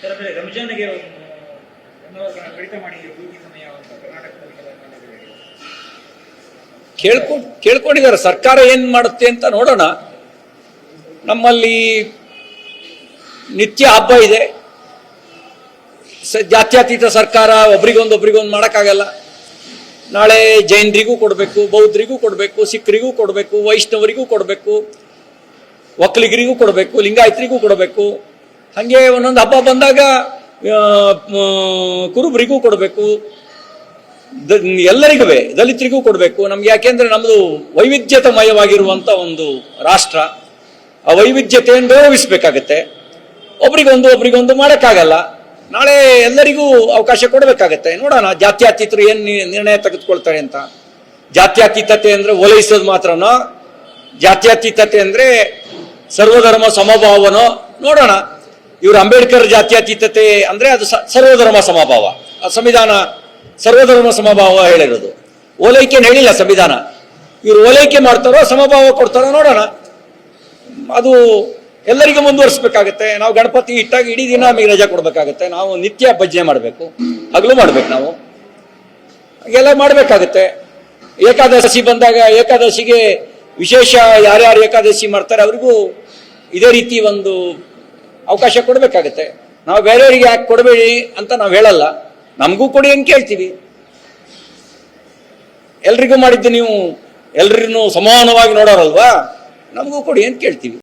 Sir ರಂಜಾನ್ಗೆ ಕಡಿತ ಮಾಡಿ ಸಮಯ ಕೇಳ್ಕೊಂಡಿದ್ದಾರೆ. ಸರ್ಕಾರ ಏನ್ ಮಾಡುತ್ತೆ ಅಂತ ನೋಡೋಣ. ನಮ್ಮಲ್ಲಿ ನಿತ್ಯ ಹಬ್ಬ ಇದೆ. ಜಾತ್ಯತೀತ ಸರ್ಕಾರ ಒಬ್ರಿಗೊಂದು ಒಬ್ರಿಗೊಂದು ಮಾಡೋಕ್ಕಾಗಲ್ಲ. ನಾಳೆ ಜೈನರಿಗೂ ಕೊಡಬೇಕು, ಬೌದ್ಧರಿಗೂ ಕೊಡಬೇಕು, ಸಿಖ್ರಿಗೂ ಕೊಡಬೇಕು, ವೈಷ್ಣವರಿಗೂ ಕೊಡಬೇಕು, ಒಕ್ಕಲಿಗರಿಗೂ ಕೊಡಬೇಕು, ಲಿಂಗಾಯತರಿಗೂ ಕೊಡಬೇಕು. ಹಾಗೆ ಒಂದೊಂದು ಹಬ್ಬ ಬಂದಾಗ ಕುರುಬರಿಗೂ ಕೊಡಬೇಕು. ಎಲ್ಲರಿಗೂ ದಲಿತರಿಗೂ ಕೊಡಬೇಕು. ನಮ್ಗೆ ಯಾಕೆಂದ್ರೆ ನಮ್ಮದು ವೈವಿಧ್ಯತಮಯವಾಗಿರುವಂತ ಒಂದು ರಾಷ್ಟ್ರ. ಆ ವೈವಿಧ್ಯತೆಯನ್ನು ಗೌರವಿಸಬೇಕಾಗತ್ತೆ. ಒಬ್ರಿಗೊಂದು ಒಬ್ರಿಗೊಂದು ಮಾಡೋಕ್ಕಾಗಲ್ಲ. ನಾಳೆ ಎಲ್ಲರಿಗೂ ಅವಕಾಶ ಕೊಡಬೇಕಾಗತ್ತೆ. ನೋಡೋಣ, ಜಾತ್ಯಾತೀತರು ಏನು ನಿರ್ಣಯ ತೆಗೆದುಕೊಳ್ತಾರೆ ಅಂತ. ಜಾತ್ಯಾತೀತತೆ ಅಂದ್ರೆ ಓಲೈಸೋದು ಮಾತ್ರನೋ, ಜಾತ್ಯಾತೀತತೆ ಅಂದ್ರೆ ಸರ್ವಧರ್ಮ ಸಮಭಾವನೋ, ನೋಡೋಣ. ಇವರು ಅಂಬೇಡ್ಕರ್ ಜಾತ್ಯತೀತತೆ ಅಂದ್ರೆ ಅದು ಸರ್ವಧರ್ಮ ಸಮಭಾವ. ಸಂವಿಧಾನ ಸರ್ವಧರ್ಮ ಸಮಭಾವ ಹೇಳಿರೋದು. ಓಲೈಕೆ ಹೇಳಿಲ್ಲ ಸಂವಿಧಾನ. ಇವರು ಓಲೈಕೆ ಮಾಡ್ತಾರೋ ಸಮಭಾವ ಕೊಡ್ತಾರೋ ನೋಡೋಣ. ಅದು ಎಲ್ಲರಿಗೂ ಮುಂದುವರಿಸಬೇಕಾಗತ್ತೆ. ನಾವು ಗಣಪತಿ ಇಟ್ಟಾಗ ಇಡೀ ದಿನ ನಮಗೆ ರಜಾ ಕೊಡಬೇಕಾಗತ್ತೆ. ನಾವು ನಿತ್ಯ ಭಜನೆ ಮಾಡಬೇಕು. ಹಗಲು ಮಾಡ್ಬೇಕು ನಾವು. ಹಾಗೆಲ್ಲ ಮಾಡಬೇಕಾಗತ್ತೆ. ಏಕಾದಶಿ ಬಂದಾಗ ಏಕಾದಶಿಗೆ ವಿಶೇಷ ಯಾರ್ಯಾರು ಏಕಾದಶಿ ಮಾಡ್ತಾರೆ, ಅವ್ರಿಗೂ ಇದೇ ರೀತಿ ಒಂದು ಅವಕಾಶ ಕೊಡಬೇಕಾಗತ್ತೆ. ನಾವು ಬೇರೆಯವರಿಗೆ ಯಾಕೆ ಕೊಡಬೇಡಿ ಅಂತ ನಾವು ಹೇಳಲ್ಲ. ನಮಗೂ ಕೊಡಿ ಅಂತ ಕೇಳ್ತೀವಿ. ಎಲ್ರಿಗೂ ಮಾಡಿದ್ದು ನೀವು ಎಲ್ರಿಗೂ ಸಮಾನವಾಗಿ ನೋಡೋರಲ್ವಾ? ನಮಗೂ ಕೊಡಿ ಅಂತ ಕೇಳ್ತೀವಿ.